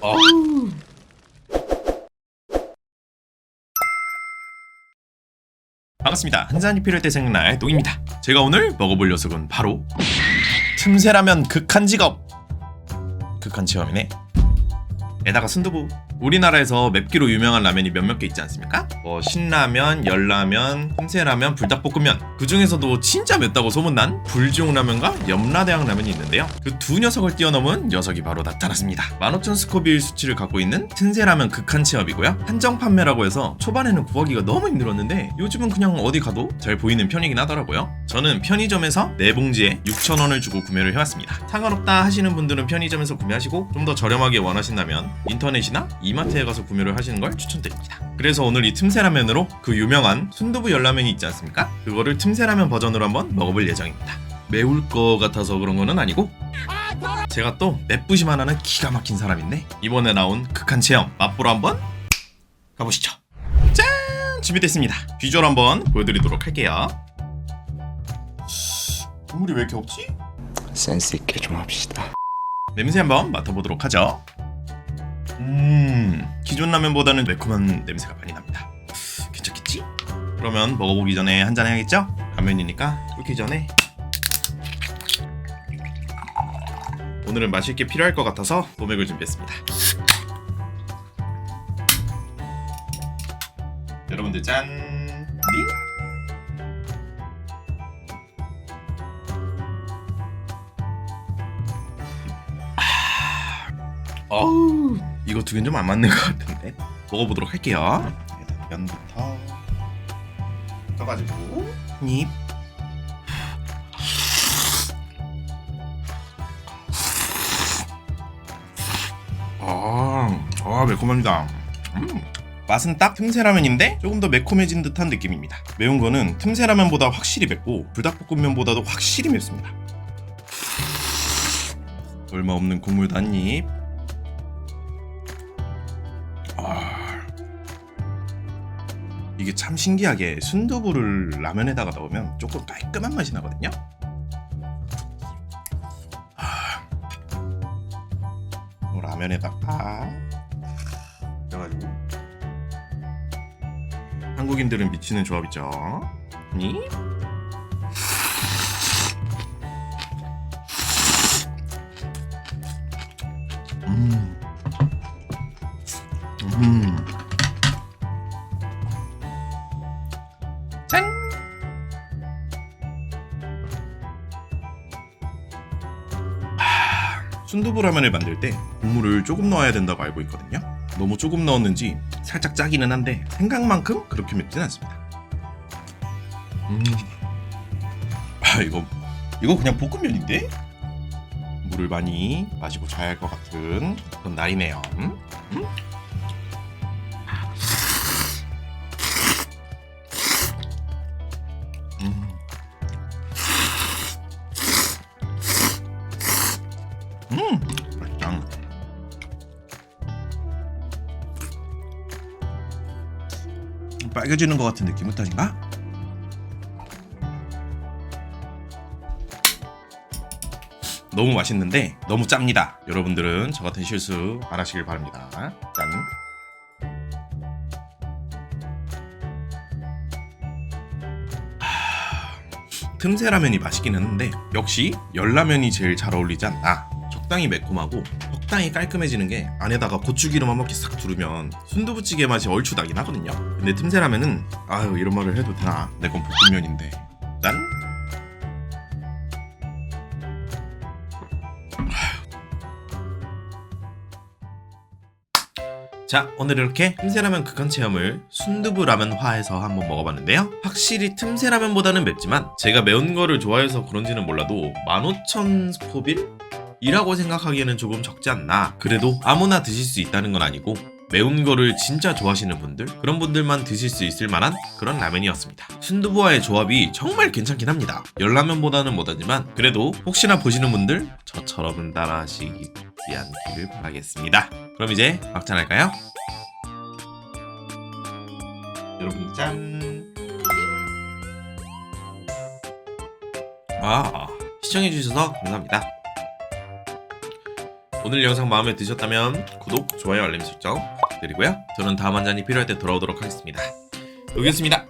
어우. 반갑습니다. 한 잔이 필요할 때 생각날 똥입니다. 제가 오늘 먹어볼 녀석은 바로 틈새라면 극한 직업. 극한 체험이네. 에다가 순두부. 우리나라에서 맵기로 유명한 라면이 몇몇 개 있지 않습니까? 뭐 신라면, 열라면, 틈새라면, 불닭볶음면. 그 중에서도 진짜 맵다고 소문난 불지옥라면과 염라대왕 라면이 있는데요. 그 두 녀석을 뛰어넘은 녀석이 바로 나타났습니다. 15,000 스코빌 수치를 갖고 있는 틈새라면 극한 체험이고요. 한정 판매라고 해서 초반에는 구하기가 너무 힘들었는데 요즘은 그냥 어디 가도 잘 보이는 편이긴 하더라고요. 저는 편의점에서 네 봉지에 6,000원을 주고 구매를 해왔습니다. 상관없다 하시는 분들은 편의점에서 구매하시고 좀 더 저렴하게 원하신다면 인터넷이나 이마트에 가서 구매를 하시는 걸 추천드립니다. 그래서 오늘 이 틈새라면으로 그 유명한 순두부 열라면이 있지 않습니까? 그거를 틈새라면 버전으로 한번 먹어볼 예정입니다. 매울 것 같아서 그런 거는 아니고 제가 또 맵부시만 하는 기가 막힌 사람인데 이번에 나온 극한 체험 맛보러 한번 가보시죠. 짠! 준비됐습니다. 비주얼 한번 보여드리도록 할게요. 국물이 왜 이렇게 없지? 센스 있게 좀 합시다. 냄새 한번 맡아보도록 하죠. 음, 기존 라면보다는 매콤한 냄새가 많이 납니다. 괜찮겠지? 그러면 먹어보기 전에 한 잔 해야겠죠? 라면이니까 끓기 전에 오늘은 마실 게 필요할 것 같아서 도맥을 준비했습니다. 여러분들 짠! 링! 어우 이거 두 개는 좀 안 맞는 것 같은데. 먹어보도록 할게요. 일단 면부터 떠가지고. 잎. 아, 아 매콤합니다. 음. 맛은 딱 틈새라면인데 조금 더 매콤해진 듯한 느낌입니다. 매운 거는 틈새라면보다 확실히 맵고 불닭볶음면보다도 확실히 맵습니다. 얼마 없는 국물 단잎 이게 참 신기하게 순두부를 라면에다가 넣으면 조금 깔끔한 맛이 나거든요. 아, 이 라면에다가 그래가지고 한국인들은 미치는 조합이죠. 니? 음. 음. 순두부 라면을 만들 때 국물을 조금 넣어야 된다고 알고 있거든요. 너무 조금 넣었는지 살짝 짜기는 한데 생각만큼 그렇게 맵진 않습니다. 음. 아 이거 이거 그냥 볶음면인데? 물을 많이 마시고 자야 할 것 같은 그런 날이네요. 음? 음, 맛있다. 빨개지는 것 같은 느낌은 탓인가? 너무 맛있는데 너무 짭니다. 여러분들은 저 같은 실수 안 하시길 바랍니다. 짠. 틈새 라면이 맛있긴 했는데 역시 열라면이 제일 잘 어울리지 않나 적당히 매콤하고 적당히 깔끔해지는 게 안에다가 고추기름 한 바퀴 싹 두르면 순두부찌개 맛이 얼추 나긴 하거든요. 근데 틈새 라면은 아유 이런 말을 해도 되나? 내 건 볶음면인데. 짠! 자 오늘 이렇게 틈새라면 극한 체험을 순두부 라면화에서 한번 먹어봤는데요. 확실히 틈새라면보다는 맵지만 제가 매운 거를 좋아해서 그런지는 몰라도 15,000 스코빌? 이라고 생각하기에는 조금 적지 않나. 그래도 아무나 드실 수 있다는 건 아니고 매운 거를 진짜 좋아하시는 분들 그런 분들만 드실 수 있을 만한 그런 라면이었습니다. 순두부와의 조합이 정말 괜찮긴 합니다. 열라면보다는 못하지만 그래도 혹시나 보시는 분들 저처럼은 따라하시지 않기를 바라겠습니다. 그럼 이제 막잔 할까요? 여러분 짠! 아, 시청해주셔서 감사합니다. 오늘 영상 마음에 드셨다면 구독, 좋아요, 알림 설정 부탁드리고요. 저는 다음 한 잔이 필요할 때 돌아오도록 하겠습니다. 여기였습니다.